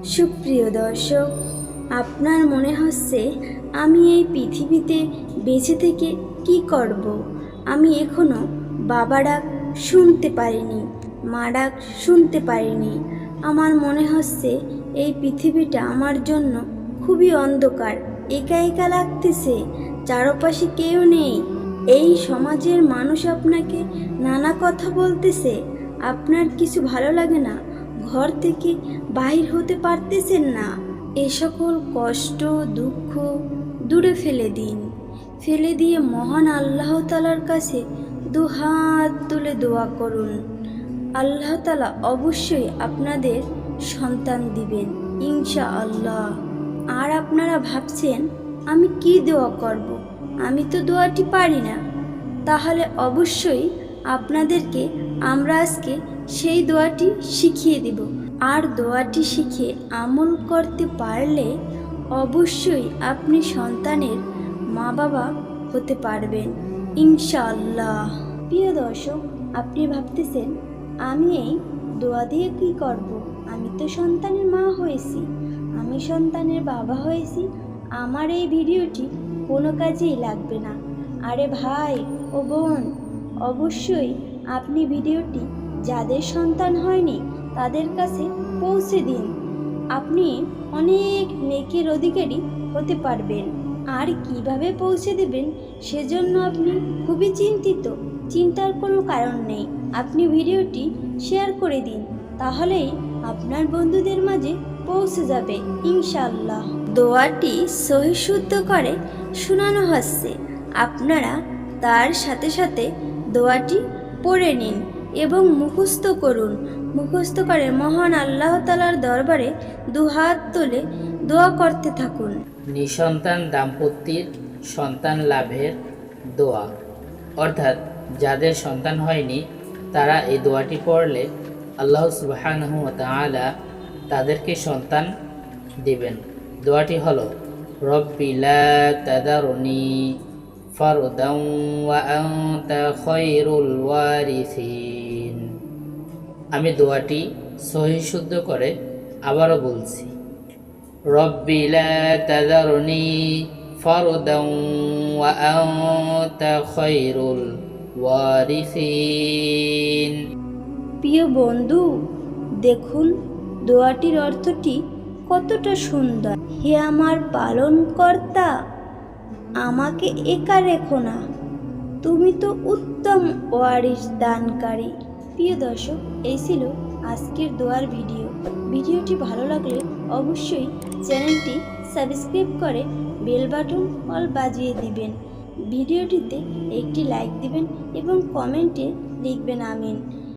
সুপ্রিয় দর্শক, আপনার মনে হচ্ছে আমি এই পৃথিবীতে বেঁচে থেকে কি করব? আমি এখনও বাবা ডাক শুনতে পারিনি মা ডাক শুনতে পারিনি। আমার মনে হচ্ছে এই পৃথিবীটা আমার জন্য খুবই অন্ধকার, একা একা লাগতেছে, চারপাশে কেউ নেই। এই সমাজের মানুষ আপনাকে নানা কথা বলতেছে, আপনার কিছু ভালো লাগে না? ঘর থেকে বাহির হতে পারতেছেন না। এ সকল কষ্ট, দুঃখ দূরে ফেলে দিন। ফেলে দিয়ে মহান আল্লাহ তালার কাছে দু হাত তুলে দোয়া করুন। আল্লাহ তালা অবশ্যই আপনাদের সন্তান দিবেন ইনশা আল্লাহ আর আপনারা ভাবছেন, আমি কি দোয়া করব। আমি তো দোয়াটি পারি না। তাহলে অবশ্যই আপনাদেরকে আমরা আজকে সেই দোয়াটি শিখিয়ে দেব। আর দোয়াটি শিখে আমল করতে পারলে অবশ্যই আপনি সন্তানের মা বাবা হতে পারবেন ইনশাল্লাহ প্রিয় দর্শক, আপনি ভাবতেছেন, আমি এই দোয়া দিয়ে কি করব? আমি তো সন্তানের মা হয়েছি, আমি সন্তানের বাবা হয়েছি, আমার এই ভিডিওটি কোনো কাজেই লাগবে না। আরে ভাই, ও বোন অবশ্যই আপনি ভিডিওটি যাদের সন্তান হয়নি তাদের কাছে পৌঁছে দিন। আপনি অনেক নেকের অধিকারী হতে পারবেন। আর কীভাবে পৌঁছে দেবেন সেজন্য আপনি খুবই চিন্তিত। চিন্তার কোনো কারণ নেই। আপনি ভিডিওটি শেয়ার করে দিন। তাহলেই আপনার বন্ধুদের মাঝে পৌঁছে যাবে ইনশাল্লাহ দোয়াটি সহি শুদ্ধ করে শোনানো হচ্ছে। আপনারা তার সাথে সাথে দোয়াটি পড়ে নিন এবং মুখস্থ করুন। মুখস্থ করে মহান আল্লাহ তালার দরবারে দুহাত তুলে দোয়া করতে থাকুন। নিঃসন্তান দাম্পত্যের সন্তান লাভের দোয়া। অর্থাৎ যাদের সন্তান হয়নি, তারা এই দোয়াটি পড়লে আল্লাহ সুবহানাহু তাদেরকে সন্তান দিবেন। দোয়াটি হলো, রব্বি লা তাদারুনি ফারদান ওয়া আনতা খায়রুল ওয়ারিসিন আমি দোয়াটি সহি শুদ্ধ করে আবারও বলছি ربي لا تذرني فردا وأنت خير الوارثين প্রিয় বন্ধু দেখুন দোয়াটির অর্থটি কতটা সুন্দর হে আমার পালন কর্তা আমাকে একা রেখো না। তুমি তো উত্তম ওয়ারিশ দানকারী। প্রিয় দর্শক, এই ছিল আজকের দোয়ার ভিডিও। ভিডিওটি ভালো লাগলে অবশ্যই চ্যানেলটি সাবস্ক্রাইব করে বেল বাটন অল বাজিয়ে দিবেন। ভিডিওটিতে একটি লাইক দিবেন এবং কমেন্টে লিখবেন আমিন।